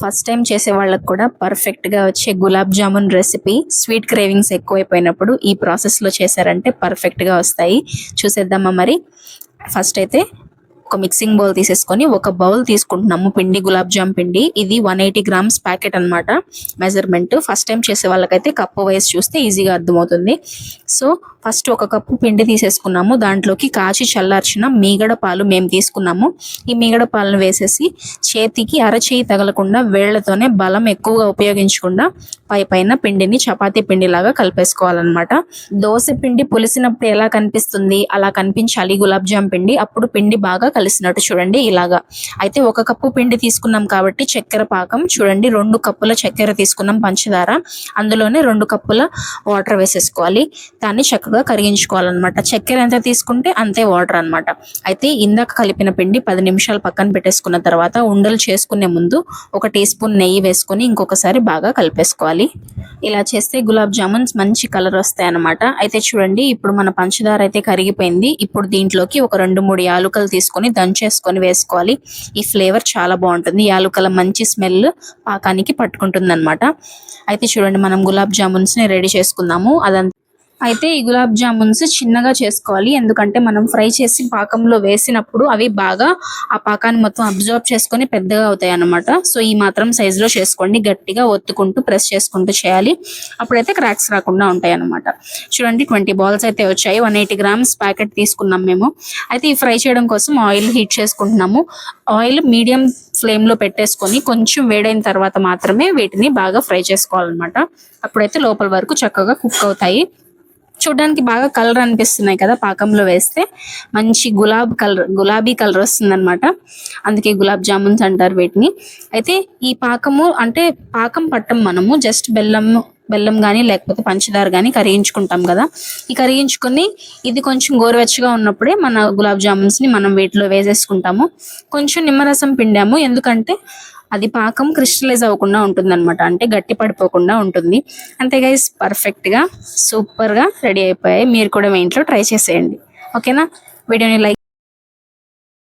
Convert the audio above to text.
First time చేసే వాళ్ళకి కూడా పర్ఫెక్ట్గా వచ్చే gulab jamun recipe sweet cravings ఎక్కువైపోయినప్పుడు ఈ ప్రాసెస్లో చేశారంటే పర్ఫెక్ట్గా వస్తాయి. చూసేద్దామా మరి? ఫస్ట్ అయితే ఒక మిక్సింగ్ బౌల్ తీసేసుకొని ఒక బౌల్ తీసుకుంటున్నాము పిండి గులాబ్ జామ్ పిండి. ఇది వన్ ఎయిటీ గ్రామ్స్ ప్యాకెట్ అనమాట మెజర్మెంట్ ఫస్ట్ టైం చేసే వాళ్ళకైతే కప్పు వేసి చూస్తే ఈజీగా అర్థమవుతుంది. సో ఫస్ట్ ఒక కప్పు పిండి తీసేసుకున్నాము. దాంట్లోకి కాచి చల్లార్చిన మీగడ పాలు మేము తీసుకున్నాము. ఈ మీగడ పాలను వేసేసి చేతికి అరచేయి తగలకుండా వేళ్ళతోనే బలం ఎక్కువగా ఉపయోగించకుండా పై పైన పిండిని చపాతీ పిండిలాగా కలిపేసుకోవాలన్నమాట. దోశ పిండి పులిసినప్పుడు ఎలా కనిపిస్తుంది? అలా కనిపించాలి. గులాబ్ జామ్ పిండి. అప్పుడు పిండి బాగా కలిసినట్టు చూడండి ఇలాగా. అయితే ఒక కప్పు పిండి తీసుకున్నాం కాబట్టి చక్కెర పాకం. చూడండి రెండు కప్పుల చక్కెర తీసుకున్నాం పంచదార. అందులోనే రెండు కప్పుల వాటర్ వేసేసుకోవాలి. దాన్ని చక్కగా కరిగించుకోవాలన్నమాట. చక్కెర ఎంత తీసుకుంటే అంతే వాటర్ అన్నమాట. అయితే ఇందాక కలిపిన పిండి పది నిమిషాలు పక్కన పెట్టేసుకున్న తర్వాత ఉండలు చేసుకునే ముందు ఒక టీ స్పూన్ నెయ్యి వేసుకొని ఇంకొకసారి బాగా కలిపేసుకోవాలి. ఇలా చేస్తే గులాబ్ జామున్స్ మంచి కలర్ వస్తాయి అన్నమాట. అయితే చూడండి ఇప్పుడు మన పంచదార అయితే కరిగిపోయింది. ఇప్పుడు దీంట్లోకి ఒక రెండు మూడు యాలుకలు తీసుకొని దంచేసుకొని వేసుకోవాలి. ఈ ఫ్లేవర్ చాలా బాగుంటుంది. యాలుకల మంచి స్మెల్ పాకానికి పట్టుకుంటుంది అనమాట అయితే చూడండి మనం గులాబ్ జామున్స్ని రెడీ చేసుకుందాము. అదంతా అయితే ఈ గులాబ్ జామున్స్ చిన్నగా చేసుకోవాలి. ఎందుకంటే మనం ఫ్రై చేసి పాకంలో వేసినప్పుడు అవి బాగా ఆ పాకాన్ని మొత్తం అబ్జర్వ్ చేసుకొని పెద్దగా అవుతాయి అన్నమాట. సో ఈ మాత్రం సైజులో లో చేసుకోండి. గట్టిగా ఒత్తుకుంటూ ప్రెస్ చేసుకుంటూ చేయాలి. అప్పుడైతే క్రాక్స్ రాకుండా ఉంటాయి అన్నమాట. చూడండి ట్వంటీ బాల్స్ అయితే వచ్చాయి. వన్ ఎయిటీ గ్రామ్స్ ప్యాకెట్ తీసుకున్నాం మేము. అయితే ఈ ఫ్రై చేయడం కోసం ఆయిల్ హీట్ చేసుకుంటున్నాము. ఆయిల్ మీడియం ఫ్లేమ్లో పెట్టేసుకొని కొంచెం వేడైన తర్వాత మాత్రమే వీటిని బాగా ఫ్రై చేసుకోవాలన్నమాట. అప్పుడైతే లోపల వరకు చక్కగా కుక్ అవుతాయి. చూడడానికి బాగా కలర్ అనిపిస్తున్నాయి కదా పాకంలో వేస్తే. మంచి గులాబ్ కలర్ గులాబీ కలర్ వస్తుంది అనమాట అందుకే గులాబ్ జామున్స్ అంటారు వీటిని. అయితే ఈ పాకము అంటే పాకం పట్టం మనము జస్ట్ బెల్లం బెల్లం కానీ లేకపోతే పంచదార కానీ కరిగించుకుంటాం కదా. ఈ కరిగించుకొని ఇది కొంచెం గోరువెచ్చగా ఉన్నప్పుడే మన గులాబ్ జామున్స్ని మనం వీటిలో వేసేసుకుంటాము. కొంచెం నిమ్మరసం పిండాము. ఎందుకంటే అది పాకం క్రిస్టలైజ్ అవ్వకుండా ఉంటుంది అనమాట అంటే గట్టి పడిపోకుండా ఉంటుంది. అంతే గైస్ పర్ఫెక్ట్గా సూపర్గా రెడీ అయిపోయాయి. మీరు కూడా మీ ఇంట్లో ట్రై చేసేయండి. ఓకేనా వీడియోని లైక్